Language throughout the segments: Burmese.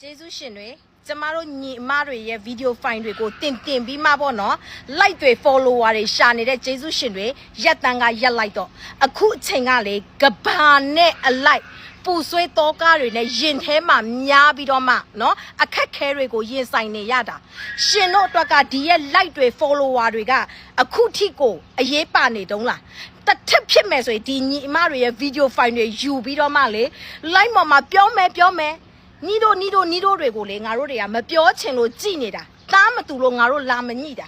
ကျေးဇူးရှင်တွေကျမတို့ညီအမတွေရဲ့ဗီဒီယိုဖိုင်တွေကိုတင်တင်ပြီးမှပေါ့နော် like တွေ follower တွေရှာနေတဲ့ကျေးဇူးရှင်တွေရက်တန်းကရက်လိုက်တော့အခုအချိန်ကလေကဘာနဲ့အလိုက်ပူဆွေးတောကားတွေနဲ့ရင်ထဲမှာများပြီးတော့မှเนาะအခက်ခဲတွေကိုရင်ဆိုင်နေရတာရှင်တို့အတွက်ကဒီရဲ့ like တွေ follower တွေကအခုထိကိုအရေးပါနေတုံးလားတစ်ထစ်ဖြစ်မယ်ဆိုရင်ဒီညီအမတွေရဲ့ video file တွေယူပြီးတော့မှလေ like ပေါ်မှာပြောမယ်ပြောမယ် ညီတို့ညီတို့ညီတို့တွေကိုလေငါတို့တွေကမပြောချင်လို့ကြည်နေတာသားမတူလို့ငါတို့လာမညိတာ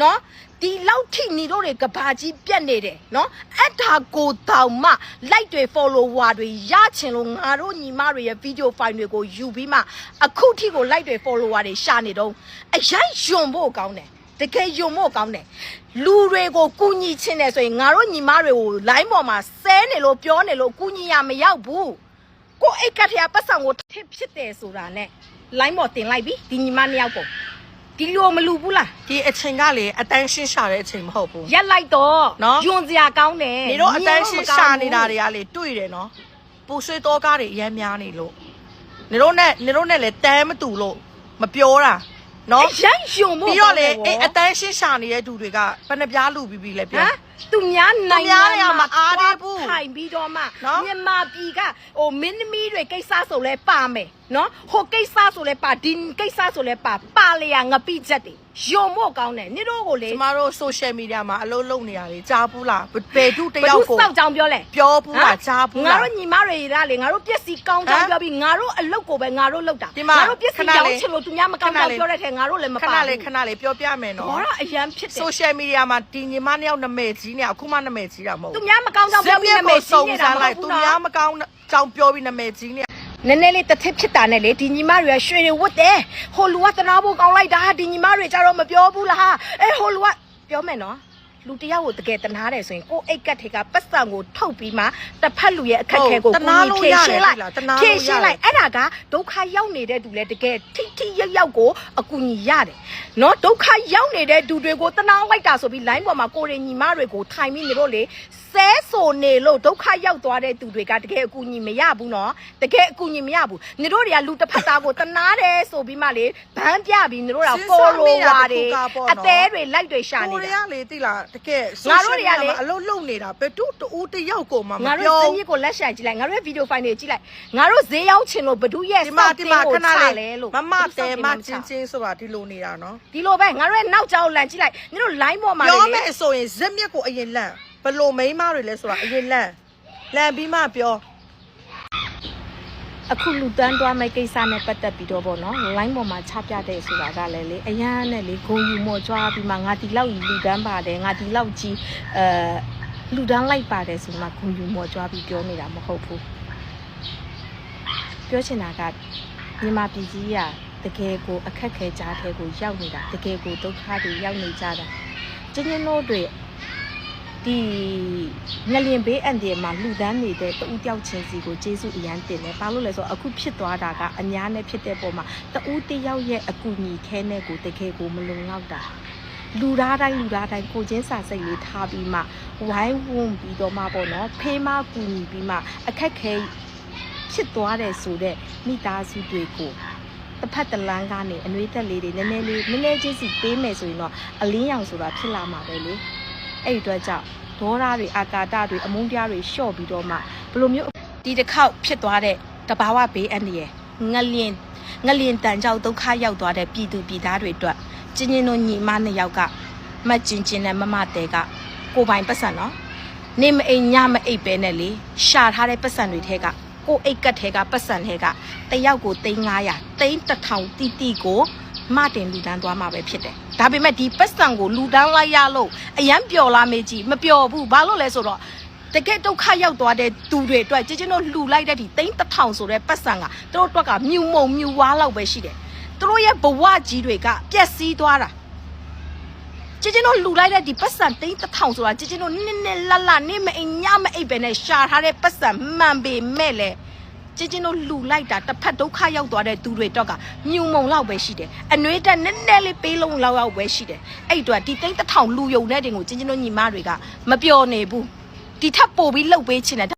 နော်ဒီလောက်ထိညီတို့တွေကဘာကြီးပြက်နေတယ်နော်အဲ့ဒါကိုတောင်မှ like တွေ follower တွေရချင်လို့ငါတို့ညီမတွေရဲ့ video file တွေကိုယူပြီးမှအခုထိကို like တွေ follower တွေရှာနေတော့အရင်ယွန်ဖို့ကောင်းတယ်တကယ်ယုံဖို့ကောင်းတယ်လူတွေကိုကူညီချင်တယ်ဆိုရင်ငါတို့ညီမတွေကို line ပေါ်မှာဆဲနေလို့ပြောနေလို့ကူညီရမရောက်ဘူး ကိုအိတ်ကထရပတ်ဆောင်ကိုထစ်ဖြစ်တယ်ဆိုတာနဲ့ line ပေါ်တင်လိုက်ပြီဒီညီမနှစ်ယောက်ကိုဒီလိုမလူဘူးလားဒီအချိန်ကလေအတန်းရှင်းရှာတဲ့အချိန်မဟုတ်ဘူးရက်လိုက်တော့နော်ယွန်စရာကောင်းတယ်နေတော့အတန်းရှင်းရှာနေတာတွေတွေကလေတွေ့တယ်နော်ပူဆွေးတော့ကားတွေအများများနေလို့နေတော့နဲ့နေတော့နဲ့လေတန်းမတူလို့မပြောတာနော်အရန်ယွန်ဖို့ပြီးတော့လေကောင်းတယ်အဲ့အတန်းရှင်းရှာနေတဲ့သူတွေကဘယ်နှပြားလူပြီးပြီလဲဟပြောမ် သူများနိုင်သူများတွေကမအားသေးဘူးထိုင်ပြီးတော့မှနော်မြန်မာပြည်ကဟိုမင်းသမီးတွေကိစ္စဆိုလဲပါမယ် နော်ဟိုကိစ္စဆိုလဲပါဒီကိစ္စဆိုလဲပါပါလေရငပိချက်တွေယွန်ဖို့ကောင်းတယ်နေတို့ကိုလေကျမတို့ social media မှာအလုပ်လုပ်နေရတယ်ကြားဘူးလားဘယ်သူတဘယ်ယောသူက်ကိုစောက်ကြောင်ပြောလဲပြောဘူးလားကြားဘူးငါလားတို့ညီမတွေရလေငါတို့ပြက်စီကောင်းကြောင်းဟမ်ပြောပြီးငါတို့အလုပ်ကိုပဲငါတို့လုပ်တာဒီမှာငါတို့ပြက်စီခဏလေးရောင်းချင်လို့သူများမကောင်းကြောင်းခဏလေးပြောတဲ့ထဲငါတို့လည်းမခပါဏဘူးလေးခဏလေးပြောပြမယ်နော်ဘောရအရန်ဖြစ်တယ် social media မှာဒီညီမနှစ်ယောက်နာမည်ကြီးနေအခုမှနာမည်ကြီးတာမဟုတ်သူဘူးများမကောင်းကြောင်းပြောပြီးနာမည်ကြီးနေတာမဟုတ်သူဘူးများနော်မကောင်းကြောင်ပြောပြီးနာမည်ကြီးနေ နည်းနည်းလေးတစ်ထစ်ဖြစ်တာနဲ့လေဒီညီမတွေကရွှေတွေဝတ်တယ်ဟိုလူကတနာဖို့ကောင်းလိုက်တာဒီညီမတွေကြတော့မပြောဘူးလားဟာအဲဟိုလူကပြောမယ်နော် လူတယောက်ကိုတကယ်တနာတယ်ဆိုရင်ကိုယ်အိတ်ကတ်ထေကပတ်စံကိုထုတ်ပြီးမှတစ်ဖက်လူရဲ့အခက်ခဲကိုဟုတ်တနာလို့ဖြေရှင်းလိုက်ရတယ်တနာလို့ဖြေရှင်းလိုက်ရတယ်အဲ့ဒါကဒုက္ခရောက်နေတဲ့သူလည်းတကယ်ထိထိရောက်ရောက်ကိုအကူညီရတယ်နော်ဒုက္ခရောက်နေတဲ့သူတွေကိုတနာလိုက်တာဆိုပြီး line ပေါ်မှာကိုယ်ရင်ညီမတွေကိုထိုင်ပြီးနေလို့လေဆဲဆိုနေလို့ဒုက္ခရောက်သွားတဲ့သူတွေကတကယ်အကူညီမရဘူးနော်တကယ်အကူညီမရဘူးနေတို့တွေကလူတစ်ဖက်သားကိုတနာတယ်ဆိုပြီးမှလေဗန်းပြပြီးနေတို့က follower တွေအသေးတွေ like တွေရှာနေကိုရီးတာယားလေတိလားတကယ်ငါတို့တွေကလေအလုပ်လုပ်နေတာဘယ်သူတူတယောက်ကိုမှမငါတို့ပြောစမြစ်ကိုလက်ရှာကြည့်လိုက်ငါတို့ရဲ့ video file တွေကြည့်လိုက်ငါတို့ဈေးရောက်ချင်လို့ဘဒုရဲ့ဒီစောမှာက်ဒီတင်းမှာကိုခဏချလေးလဲလို့မမဘယ်တဲသူမစောက်တင်းချင်းချင်းဆိုတာဒီလိုနေတာနော်ဒီလိုပဲငါတို့ရဲ့နောက်ကြောင်လန်ကြည့်လိုက်ငါတို့ line ပေါ်မှာပြောလေမယ်ဆိုရင်ဇက်မြက်ကိုအရင်လန့်ဘလို့မိန်းမတွေလဲဆိုတာအရင်လန့်လန့်ပြီးမှပြော အခုလူတန်းသွားမဲ့ကိစ္စနဲ့ပတ်သက်ပြီးတော့ဗောနော် line ပေါ်မှာချပြတဲ့ဆိုတာကလည်းလေအရန်နဲ့လေဂုံယူမော်ကြွားပြီးမှငါဒီလောက်လူတန်းပါတယ်ငါဒီလောက်ကြီးအဲလူတန်းလိုက်ပါတယ်ဆိုမှဂုံယူမော်ကြွားပြီးပြောနေတာမဟုတ်ဘူးပြောချင်တာကမြန်မာပြည်ကြီးကတကယ်ကိုအခက်ခဲကြားထဲကိုရောက်နေတာတကယ်ကိုဒုက္ခတွေရောက်နေကြတာကျင်းချင်းတို့တွေဒီ ငလျင်ဘေးအန်ဒီမှာလူတန်းနေတဲ့တူတယောက်ချင်းစီကိုကျေးဇူးအရန်တင်တယ်။ဘာလို့လဲဆိုတော့အခုဖြစ်သွားတာကအများနဲ့ဖြစ်တဲ့ပုံမှာတူတယောက်ရဲ့အကူအညီခဲနဲ့ကိုတကယ်ကိုမလုံလောက်တာ။လူသားတိုင်းလူသားတိုင်းကိုချင်းစာစိတ်လေးထားပြီးမှဝိုင်းဝန်းပြီးတော့မှပေါ့နော်ဖေးမကူညီပြီးမှအခက်ခဲဖြစ်သွားတယ်ဆိုတော့မိသားစုတွေကိုတစ်ဖက်တစ်လမ်းကနေအနှွေးသက်လေးတွေနည်းနည်းလေးနည်းနည်းချင်းစီပေးမယ်ဆိုရင်တော့အလင်းရောင်ဆိုတာဖြစ်လာမှာပဲလေအဲ့ဒီအတွက်ကြောင့် ဒေါရတွေအာကာတတွေအမုန်းတရားတွေလျှော့ပြီးတော့မှဘယ်လိုမျိုးဒီတစ်ခေါက်ဖြစ်သွားတဲ့တဘာဝဘေးအန္တရာယ်ငလျင်ငလျင်တန်ကြောက်ဒုက္ခရောက်သွားတဲ့ပြည်သူပြည်သားတွေအတွက်ကျင်းချင်းတို့ညီမနှစ်ယောက်ကမတ်ကျင်ကျင်နဲ့မမတဲကကိုပိုင်ပတ်စံနော်နေမအိမ်ညမအိပ်ပဲနဲ့လေရှာထားတဲ့ပတ်စံတွေထဲကကိုအိတ်ကတ်ထဲကပတ်စံထဲကတယောက်ကို3900 3000တိတိကို မတင်လူတန်းသွားမှာပဲဖြစ်တယ်ဒါပေမဲ့ဒီပတ်စံကိုလူတန်းလိုက်ရလို့အရန်ပျော်လာမေးကြည့်မပျော်ဘူးဘာလို့လဲဆိုတော့တကယ်ဒုက္ခရောက်သွားတဲ့သူတွေအတွက်ကျချင်းတို့လှူလိုက်တဲ့ဒီတိန်းတစ်ထောင်ဆိုတဲ့ပတ်စံကသူတို့အတွက်ကမြူမုံမြူဝါလောက်ပဲရှိတယ်သူတို့ရဲ့ဘဝကြီးတွေကပျက်စီးသွားတာကျချင်းတို့လှူလိုက်တဲ့ဒီပတ်စံတိန်းတစ်ထောင်ဆိုတာကျချင်းတို့နည်းနည်းလတ်လတ်နေမအိမ်ညမအိပ်ပဲနဲ့ရှာထားတဲ့ပတ်စံမှန်ပေမဲ့လေကျ ချင်းတို့လှူလိုက်တာတစ်ဖက်ဒုက္ခရောက်သွားတဲ့သူတွေတော့ကမြူမုံလောက်ပဲရှိတယ်အနှွေးတက်နည်းနည်းလေးပေးလုံးလောက်ရောက်ပဲရှိတယ်အဲ့ဒီတော့ဒီတိန်းတစ်ထောင်လူယုံတဲ့တင်ကိုကျချင်းတို့ညီမတွေကမပျော်နေဘူးဒီထပ်ပို့ပြီးလှုပ်ပေးချင်တယ်